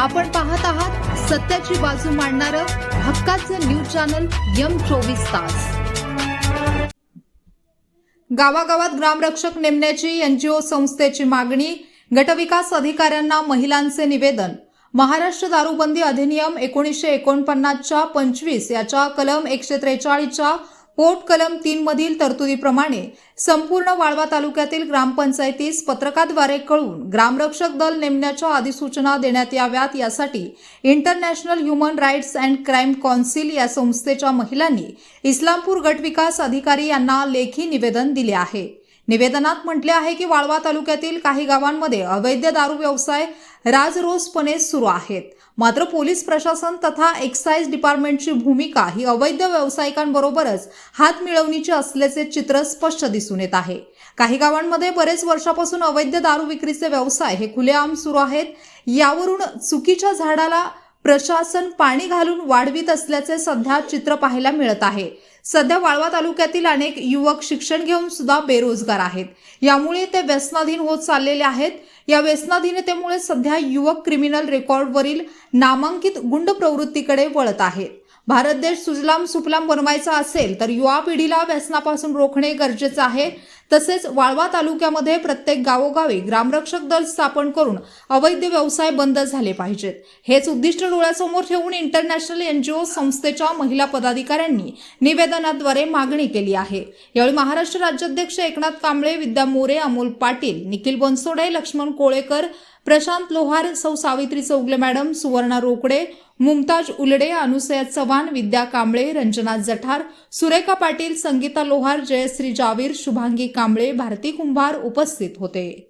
आपण पाहत आहात सत्याची बाजू मांडणारं हक्काचं न्यूज चॅनल यम चोवीस तास. गावागावात ग्रामरक्षक नेमण्याची एनजीओ संस्थेची मागणी गटविकास अधिकाऱ्यांना महिलांचे निवेदन. महाराष्ट्र दारूबंदी अधिनियम एकोणीसशे एकोणपन्नासच्या पंचवीस याच्या कलम एकशे त्रेचाळीसच्या पोट कलम तीन मधील तरतुदीप्रमाणे संपूर्ण वाळवा तालुक्यातील ग्रामपंचायतीस पत्रकाद्वारे कळून ग्रामरक्षक दल नेमण्याच्या अधिसूचना देण्यात याव्यात यासाठी international human rights and crime council या संस्थेच्या महिलांनी इस्लामपूर गटविकास अधिकारी यांना लेखी निवेदन दिले आहे. निवेदनात म्हटले आहे की वाळवा तालुक्यातील काही गावांमध्ये अवैध दारू व्यवसाय राजरोसपणे सुरू आहेत. मात्र पोलीस प्रशासन तथा एक्साईज डिपार्टमेंटची भूमिका ही अवैध व्यावसायिकांबरोबरच हात मिळवणीची असल्याचे चित्र स्पष्ट दिसून येत आहे. काही गावांमध्ये बरेच वर्षापासून अवैध दारू विक्रीचे व्यवसाय हे खुलेआम सुरू आहेत. यावरून चुकीच्या झाडाला प्रशासन पाणी घालून वाढवित असल्याचे सध्या चित्र पाहायला मिळत आहे. सध्या वाळवा तालुक्यातील अनेक युवक शिक्षण घेऊन सुद्धा बेरोजगार आहेत. यामुळे ते व्यसनाधीन होत चाललेले आहेत. या व्यसनाधीनतेमुळे सध्या युवक क्रिमिनल रेकॉर्डवरील नामांकित गुंड प्रवृत्तीकडे वळत आहेत. भारत देश सुजलाम सुफलाम बनवायचा असेल तर युवा पिढीला व्यसनापासून रोखणे गरजेचं आहे. तसेच वाळवा तालुक्यामध्ये प्रत्येक गावोगावी ग्रामरक्षक दल स्थापन करून अवैध व्यवसाय बंद झाले पाहिजेत. हेच उद्दिष्ट डोळ्यासमोर ठेवून इंटरनॅशनल एनजीओ संस्थेच्या महिला पदाधिकाऱ्यांनी निवेदनाद्वारे मागणी केली आहे. यावेळी महाराष्ट्र राज्याध्यक्ष एकनाथ कांबळे विद्या मोरे अमोल पाटील निखिल बनसोडे लक्ष्मण कोळेकर प्रशांत लोहार सौ सावित्री चौगले मॅडम सुवर्णा रोकडे मुमताज उलडे अनुसया चव्हाण विद्या कांबळे रंजना जठार सुरेखा पाटील संगीता लोहार जयश्री जावीर शुभांगी कांबळे भारती कुंभार उपस्थित होते.